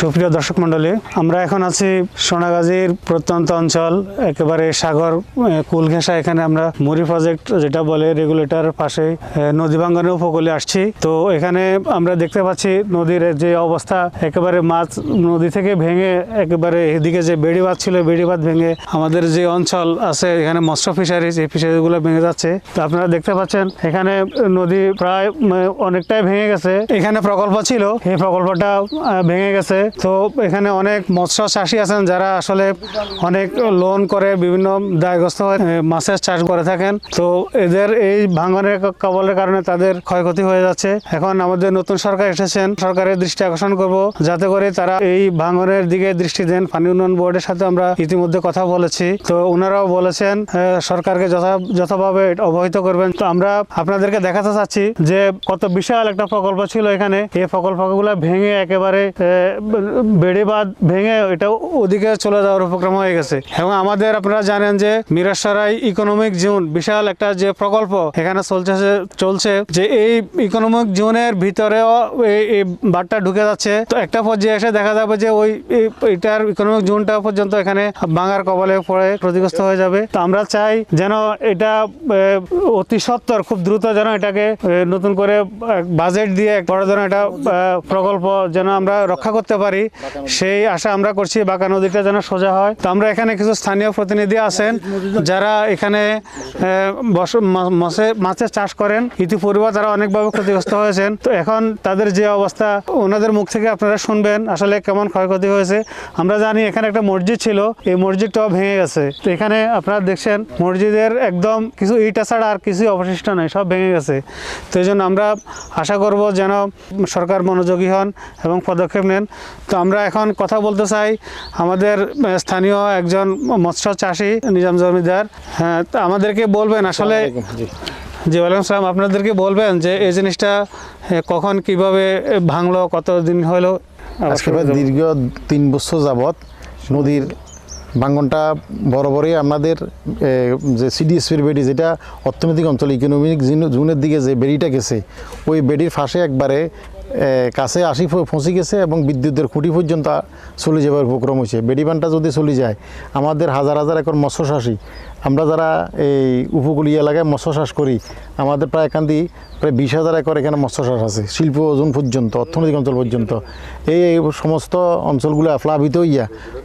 সুপ্রিয় দর্শক মণ্ডলী আমরা এখন আছি সোনাগাজীর প্রত্যন্ত অঞ্চল একেবারে সাগর আহ, কুল ঘেঁষা এখানে আমরা মুড়ি প্রজেক্ট যেটা বলে রেগুলেটর পাশে নদী ভাঙ্গনের উপকূলে আসছি। তো এখানে আমরা দেখতে পাচ্ছি নদীর যে অবস্থা একেবারে মাছ নদী থেকে ভেঙে একেবারে এদিকে যে বেড়িবাঁধ ছিল বেড়িবাঁধ ভেঙে আমাদের যে অঞ্চল আছে এখানে মৎস্য ফিশারিজ এই ফিশারিগুলো ভেঙে যাচ্ছে। তো আপনারা দেখতে পাচ্ছেন এখানে নদী প্রায় অনেকটাই ভেঙে গেছে। এখানে প্রকল্প ছিল এই প্রকল্পটা ভেঙে গেছে। তো এখানে অনেক মৎস্য চাষী আছেন যারা আসলে অনেক লোন করে, বিভিন্ন দায়গ্রস্ত হয়ে মাছের চাষ করে থাকেন। তো এদের এই ভাঙনের কবলের কারণে তাদের ক্ষয়ক্ষতি হয়ে যাচ্ছে। এখন আমাদের নতুন সরকার এসেছেন। সরকারের দৃষ্টি আকর্ষণ করব, যাতে করে তারা এই ভাঙনের দিকে দৃষ্টি দেন। পানি উন্নয়ন বোর্ডের সাথে আমরা ইতিমধ্যে কথা বলেছি। তো ওনারাও বলেছেন সরকারকে যথা, যথাভাবে অবহিত করবেন। তো আমরা আপনাদেরকে দেখাতে চাচ্ছি যে কত বিশাল একটা প্রকল্প ছিল এখানে। এই প্রকল্পগুলো ভেঙে একেবারে আহ, বেড়িবাঁধ ভেঙে এটা ওদিকে চলে যাওয়ার উপক্রম হয়ে গেছে। এবং আমাদের আপনারা জানেন যে মিরাসরাই ইকোনমিক জোন বিশাল একটা যে প্রকল্প এখানে চলছে চলছে যে এই ইকোনমিক জোনের ভিতরেও এই বাঁধটা ঢুকে যাচ্ছে। তো একটা পর্যায়ে এসে দেখা যাবে যে ওই এটার ইকোনমিক জোনটা পর্যন্ত এখানে ভাঙার কবলে পড়ে ক্ষতিগ্রস্ত হয়ে যাবে। তো আমরা চাই যেন এটা অতি সত্বর খুব দ্রুত যেন এটাকে নতুন করে বাজেট দিয়ে বড় ধরনের একটা প্রকল্প যেন আমরা রক্ষা করতে পারি। সেই আশা আমরা করছি বাঁকা নদীটা যেন সোজা হয়। তো আমরা এখানে কিছু স্থানীয় প্রতিনিধি আছেন যারা এখানে মাছে- মাছের চাষ করেন। ইতিপূর্বে তারা অনেকভাবে ক্ষতিগ্রস্ত হয়েছেন। তো এখন তাদের যে অবস্থা ওনাদের মুখ থেকে আপনারা শুনবেন আসলে কেমন ক্ষয়ক্ষতি হয়েছে। আমরা জানি এখানে একটা মসজিদ ছিল এই মসজিদটাও ভেঙে গেছে। তো এখানে আপনারা দেখছেন মসজিদের একদম কিছু ইটা ছাড়া আর কিছুই অবশিষ্ট নেই সব ভেঙে গেছে। তো এই জন্য আমরা আশা করব যেন সরকার মনোযোগী হন এবং পদক্ষেপ নেন। তো আমরা এখন কথা বলতে চাই আমাদের স্থানীয় একজন মৎস্য চাষী নিজাম জমিদার। হ্যাঁ তো আমাদেরকে বলবেন আসলে জি। ওয়ালাইকুম সালাম। আপনাদেরকে বলবেন যে এই জিনিসটা কখন কীভাবে ভাঙলো কতদিন হলো? আজকে দীর্ঘ তিন বছর যাবৎ নদীর ভাঙ্গনটা বরাবরই আমাদের যে সিডিএসপির বেড়ি যেটা অর্থনৈতিক অঞ্চল ইকোনমিক জোনের দিকে যে বেড়িটা গেছে ওই বেড়ির ফাঁসে একবারে কাছে আসি পৌঁছে গেছে এবং বিদ্যুতের খুঁটি পর্যন্ত চলে যাবার উপক্রম হয়েছে। বেড়িবানটা যদি চলে যায়, আমাদের হাজার হাজার একর মৎস্য চাষী, আমরা যারা এই উপকূলীয় এলাকায় মৎস্য চাষ করি, আমাদের প্রায় এখান দিয়ে প্রায় বিশ হাজার একর এখানে মৎস্য চাষ আছে, শিল্প ওজন পর্যন্ত, অর্থনৈতিক অঞ্চল পর্যন্ত। এই সমস্ত অঞ্চলগুলো প্লাবিত হইয়া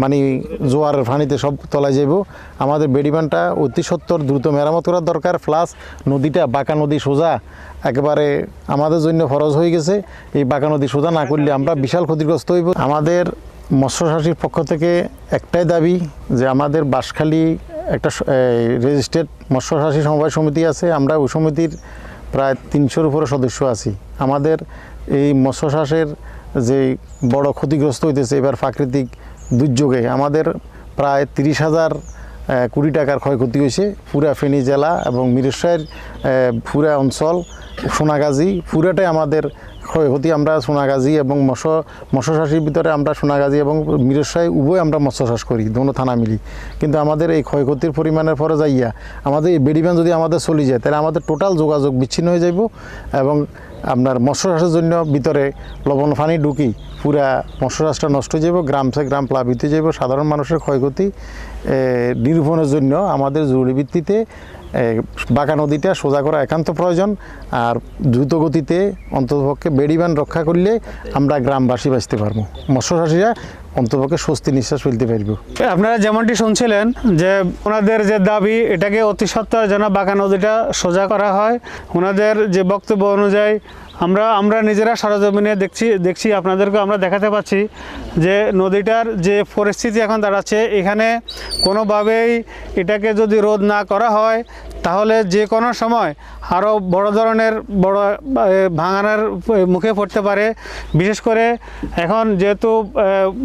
মানে জোয়ারের পানিতে সব তলায় যাইব। আমাদের বেড়িবানটা অতি সত্তর দ্রুত মেরামত করার দরকার, প্লাস নদীটা, বাঁকা নদী সোজা, একেবারে আমাদের জন্য ফরজ হয়ে গেছে। এই বাঁকা নদী সোজা না করলে আমরা বিশাল ক্ষতিগ্রস্ত হইব। আমাদের মৎস্যচাষীর পক্ষ থেকে একটাই দাবি যে আমাদের বাঁশখালী একটা রেজিস্ট্রেড মৎস্যচাষী সমবায় সমিতি আছে, আমরা ওই সমিতির প্রায় তিনশোর উপরে সদস্য আছি। আমাদের এই মৎস্য চাষের যে বড় ক্ষতিগ্রস্ত হইতেছে এবার প্রাকৃতিক দুর্যোগে, আমাদের প্রায় তিরিশ হাজার কোটি টাকার ক্ষয়ক্ষতি হয়েছে পুরা ফেনী জেলা এবং মিরেশ্বরের পুরা অঞ্চল, সোনাগাজী, পুরাটাই আমাদের ক্ষয়ক্ষতি আমরা সোনাগাজী এবং মৎস্য মৎস্য চাষের ভিতরে আমরা সোনাগাজী এবং মিরেশ্বরাই উভয় আমরা মৎস্য চাষ করি, দোনো থানা মিলি। কিন্তু আমাদের এই ক্ষয়ক্ষতির পরিমাণের পরে যাইয়া আমাদের এই বেডিব্যান যদি আমাদের চলে যায়, তাহলে আমাদের টোটাল যোগাযোগ বিচ্ছিন্ন হয়ে যাইব এবং আপনার মৎস্য চাষের জন্য ভিতরে লবণ পানি ঢুকি পুরা মৎস্য চাষটা নষ্ট হয়ে যাব গ্রাম সে গ্রাম প্লাবিত যাব সাধারণ মানুষের ক্ষয়ক্ষতি নিরূপণের জন্য আমাদের জরুরি ভিত্তিতে বাঁকা নদীটা সোজা করা একান্ত প্রয়োজন। আর দ্রুত গতিতে অন্ততপক্ষে বেড়িবান রক্ষা করলে আমরা গ্রামবাসী বাঁচতে পারব। মৎস্যচাষীরা অন্ততপক্ষে স্বস্তি নিঃশ্বাস ফেলতে পারব। আপনারা যেমনটি শুনছিলেন যে ওনাদের যে দাবি, এটাকে অতি সত্ত্বর যেন বাঁকা নদীটা সোজা করা হয়, ওনাদের যে বক্তব্য অনুযায়ী আমরা আমরা নিজেরা সরজমিনে দেখছি দেখছি আপনাদেরকে আমরা দেখাতে পাচ্ছি যে নদীটার যে পরিস্থিতি এখন দাঁড়াচ্ছে, এখানে কোনোভাবেই এটাকে যদি রোধ না করা হয়, তাহলে যে কোনো সময় আরও বড় ধরনের বড় ভাঙানোর মুখে পড়তে পারে। বিশেষ করে এখন যেহেতু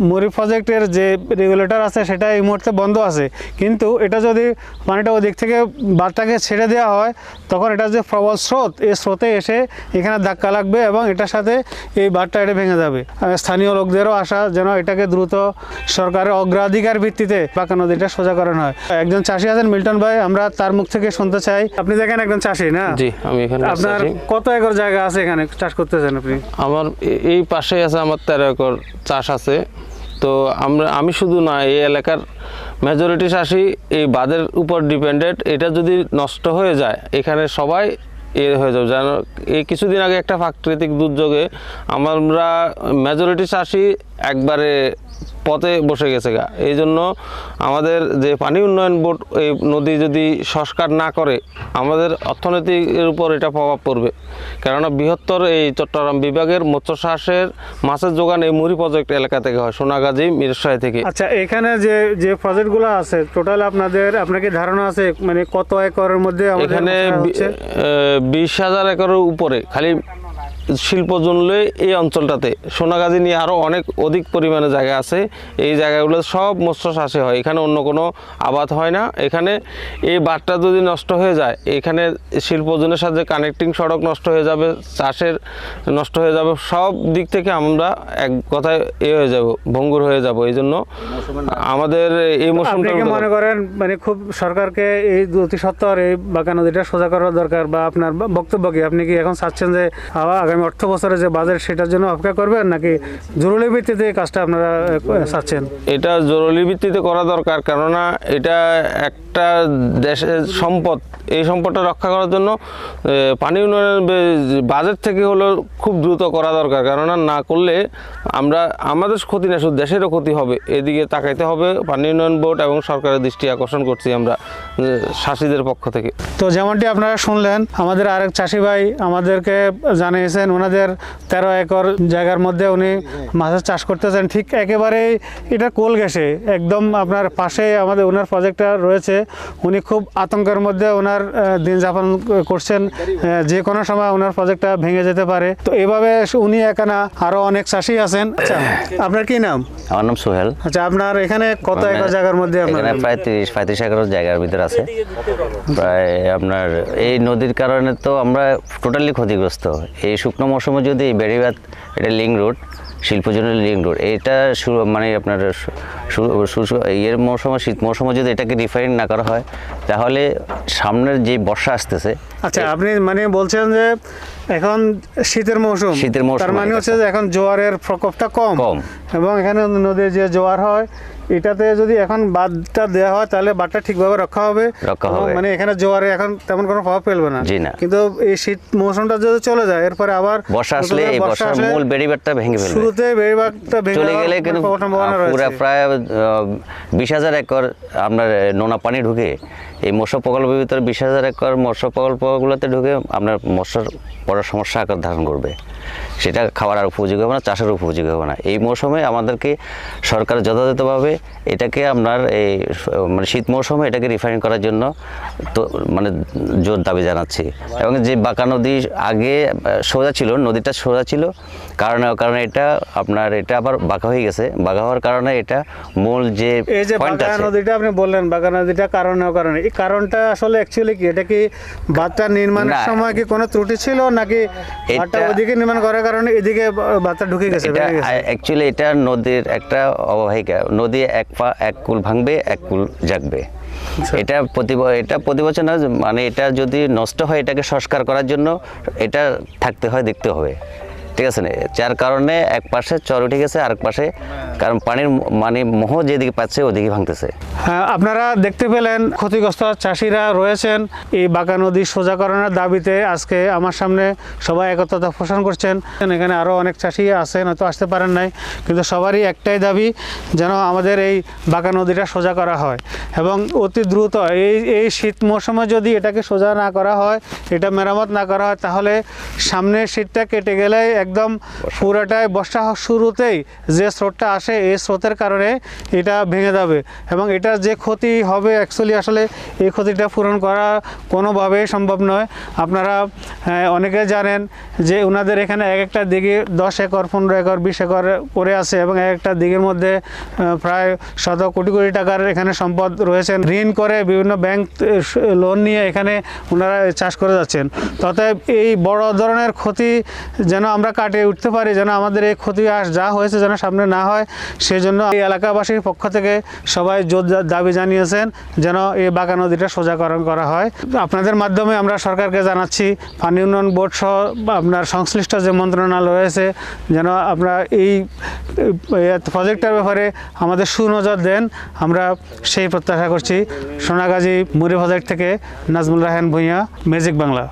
মুড়ি প্রজেক্টের যে রেগুলেটর আছে, সেটা এই মুহূর্তে বন্ধ আছে। কিন্তু এটা যদি পানিটা ওদিক থেকে বাঁধটাকে ছেড়ে দেওয়া হয়, তখন এটা যে প্রবল স্রোত, এই স্রোতে এসে এখানে ধাক্কা ধাক্কা লাগবে এবং এটার সাথে এই বাঁধটা এটা ভেঙে যাবে। স্থানীয় লোকদেরও আশা যেন এটাকে দ্রুত সরকারের অগ্রাধিকার ভিত্তিতে পাকা নদীটা সোজা করানো হয়। একজন চাষি আছেন মিল্টন ভাই আমরা তার মুখ থেকে শুনতে চাই। আপনি দেখেন একজন চাষি না? জি আমি এখানে আপনার কত একর জায়গা আছে এখানে চাষ করতেছেন আপনি? আমার এই পাশে আছে আমার তেরো একর চাষ আছে। তো আমরা আমি শুধু না এই এলাকার মেজরিটি চাষি এই বাঁধের উপর ডিপেন্ডেড এটা যদি নষ্ট হয়ে যায় এখানে সবাই এ হয়ে যাবে। যেন এই কিছুদিন আগে একটা প্রাকৃতিক দুর্যোগে আমরা মেজরিটি চাষি একবারে পথে বসে গেছে গা। এই জন্য আমাদের যে পানি উন্নয়ন বোর্ড এই নদী যদি সংস্কার না করে আমাদের অর্থনীতির উপর এটা প্রভাব পড়বে। কেননা বৃহত্তর এই চট্টগ্রাম বিভাগের মৎস্য চাষের মাছের যোগান এই মুড়ি প্রজেক্ট এলাকা থেকে হয় সোনাগাজী মিরসাই থেকে। আচ্ছা এখানে যে যে প্রজেক্টগুলো আছে টোটাল আপনাদের আপনার কি ধারণা আছে মানে কত একরের মধ্যে এখানে বিশ হাজার একরের উপরে খালি শিল্প জনলে এই অঞ্চলটাতে। সোনাগাজী নিয়ে আরও অনেক অধিক পরিমাণে জায়গা আছে। এই জায়গাগুলো সব মৎস্য চাষে হয়। এখানে অন্য কোনো আবাদ হয় না। এখানে এই বাটটা যদি নষ্ট হয়ে যায় এখানে শিল্প শিল্পজনের সাথে কানেক্টিং সড়ক নষ্ট হয়ে যাবে চাষের নষ্ট হয়ে যাবে সব দিক থেকে আমরা এক কথায় এ হয়ে যাব ভঙ্গুর হয়ে যাব। এই জন্য আমাদের এই মৌসুমটা মনে করেন মানে খুব সরকারকে এই অতি সত্তর এই বাঁকা নদীটা সোজা করা দরকার বা আপনার ব- বক্তব্য কি? আপনি কি এখন চাচ্ছেন যে আবার আগামী অর্থ বছরে যে বাজেট সেটার জন্য অপেক্ষা করবেন নাকি জরুরি ভিত্তিতে কাজটা আপনারা চাচ্ছেন এটা জরুরি ভিত্তিতে করা দরকার, কেননা এটা একটা দেশের সম্পদ। এই সম্পদটা রক্ষা করার জন্য পানি উন্নয়নের বাজেট থেকে হলেও খুব দ্রুত করা দরকার, কেননা না করলে আমরা, আমাদের ক্ষতি না, শুধু দেশেরও ক্ষতি হবে। এদিকে তাকাইতে হবে, পানি উন্নয়ন বোর্ড এবং সরকারের দৃষ্টি আকর্ষণ করছি আমরা। শাসীদের পক্ষ থেকে। তো যেমনটি আপনারা শুনলেন আমাদের আরেক চাষি ভাই আমাদেরকে জানিয়েছেন ওনাদের তেরো একর জায়গার মধ্যে উনি মাছের চাষ করতেছেন। ঠিক একেবারেই এটা কোল গেছে একদম আপনার পাশে আমাদের ওনার প্রজেক্টটা রয়েছে। উনি খুব আতঙ্কের মধ্যে ওনার দিন যাপন করছেন যে কোনো সময় ওনার প্রজেক্টটা ভেঙে যেতে পারে। তো এভাবে উনি একানা আরও অনেক চাষি আছেন। আচ্ছা আপনার কি নাম? আমার নাম সোহেল। আচ্ছা আপনার এখানে কত একর জায়গার মধ্যে আপনার এখানে প্রায় তিরিশ পঁয়ত্রিশ একর জায়গার ভিতরে আছে। প্রায় আপনার এই নদীর কারণে তো আমরা টোটালি ক্ষতিগ্রস্ত। এই শুকনো মৌসুমে যদি বেড়িবাদ এটা লিঙ্ক রোড, শিল্পজনের লিঙ্ক রোড, এটা মানে আপনার ইয়ের মৌসুমে, শীত মৌসুমে যদি এটাকে রিফাইন না করা হয়, তাহলে সামনের যে বর্ষা আসতেছে আচ্ছা আপনি মানে বলছেন যে এখন শীতের মৌসুম। শীতের মৌসুম তার মানে হচ্ছে যে এখন জোয়ারের প্রকোপটা কম। কম। এবং এখানে নদীর যে জোয়ার হয় এটাতে যদি এখন বাঁধটা দেওয়া হয় তাহলে বাঁধটা ঠিকভাবে রক্ষা হবে। রক্ষা হবে। মানে এখানে জোয়ারে এখন তেমন কোনো প্রভাব ফেলবে না। জি না। কিন্তু এই শীত মৌসুমটা যদি চলে যায় এরপরে আবার বর্ষা আসলে এই বর্ষা বর্ষার মূল বেড়িবাদটা ভেঙে ফেলবে। শুরুতে বেড়িবাগটা ভেঙে চলে গেলে কিন্তু পুরো প্রায় বিশ হাজার একর আপনার নোনা পানি ঢুকে এই মৎস্য প্রকল্পের ভিতরে বিশ হাজার একর মৎস্য প্রকল্পগুলোতে ঢুকে আপনার মশার বড় সমস্যা আকার ধারণ করবে। সেটা খাওয়ার আর উপযোগী হবে না চাষের উপযোগী হবে না। এই মৌসুমে আমাদেরকে সরকার যথাযথভাবে এটাকে আপনার এই মানে শীত মৌসুমে এটাকে রিফাইন করার জন্য তো মানে জোর দাবি জানাচ্ছি। এবং যে বাঁকা নদী আগে সোজা ছিল নদীটা সোজা ছিল কারণে কারণে এটা আপনার এটা আবার বাঁকা হয়ে গেছে। বাঁকা হওয়ার কারণে এটা মূল যে এই যে আছে। নদীটা আপনি বললেন বাঁকা নদীটা কারণে কারণে। এই কারণটা আসলে অ্যাকচুয়ালি কি? এটা কি বাঁধটা নির্মাণের সময় কি কোনো ত্রুটি ছিল নাকি এটা- ওইদিকে নির্মাণ করার কারণে এদিকে বাচ্চা ঢুকে গেছে অ্যাকচুয়ালি এটা নদীর একটা অববাহিকা। নদী এক পা এক কুল ভাঙবে এক কুল জাগবে। আচ্ছা। এটা প্রতি এটা প্রতি বছর না মানে এটা যদি নষ্ট হয় এটাকে সংস্কার করার জন্য এটা থাকতে হয় দেখতে হবে। ঠিক আছে না? যার কারণে এক পাশে চর উঠে গেছে আরেক পাশে কারণ পানির মানে মোহ যেদিকে পাচ্ছে, ওদিকে ভাঙতেছে। হ্যাঁ আপনারা দেখতে পেলেন, ক্ষতিগ্রস্ত চাষিরা রয়েছেন। এই বাঁকা নদী সোজাকরণের দাবিতে আজকে আমার সামনে সবাই একত্রতা পোষণ করছেন। এখানে আরও অনেক চাষি আছেন, হয়তো আসতে পারেন নাই, কিন্তু সবারই একটাই দাবি, যেন আমাদের এই বাঁকা নদীটা সোজা করা হয়। এবং অতি দ্রুত এই এই শীত মৌসুমে যদি এটাকে সোজা না করা হয়, এটা মেরামত না করা হয়, তাহলে সামনের শীতটা কেটে গেলে একদম পুরাটাই বর্ষা শুরুতেই যে স্রোতটা আসে আসে এই স্রোতের কারণে এটা ভেঙে যাবে এবং এটা যে ক্ষতি হবে অ্যাকচুয়ালি আসলে এই ক্ষতিটা পূরণ করা কোনোভাবেই সম্ভব নয়। আপনারা অনেকে জানেন যে ওনাদের এখানে এক একটা দিকে দশ একর, পনেরো একর, বিশ একর করে আছে এবং এক একটা দিকের মধ্যে প্রায় শত কোটি কোটি টাকার এখানে সম্পদ রয়েছেন ঋণ করে বিভিন্ন ব্যাংক লোন নিয়ে এখানে ওনারা চাষ করে যাচ্ছেন। তথাপি এই বড় ধরনের ক্ষতি যেন আমরা কাটিয়ে উঠতে পারি, যেন আমাদের এই ক্ষতি আস যা হয়েছে যেন সামনে না হয় সেই জন্য এই এলাকাবাসীর পক্ষ থেকে সবাই জোর দাবি জানিয়েছেন যেন এই বাঁকা নদীটা সোজাকরণ করা হয়। আপনাদের মাধ্যমে আমরা সরকারকে জানাচ্ছি, পানি উন্নয়ন বোর্ড সহ আপনার সংশ্লিষ্ট যে মন্ত্রণালয় রয়েছে, যেন আমরা এই প্রজেক্টটার ব্যাপারে আমাদের সুনজর দেন। আমরা সেই প্রত্যাশা করছি। সোনাগাজী মুড়ি প্রজেক্ট থেকে নাজমুল রাহান ভূঁইয়া ম্যাজিক বাংলা।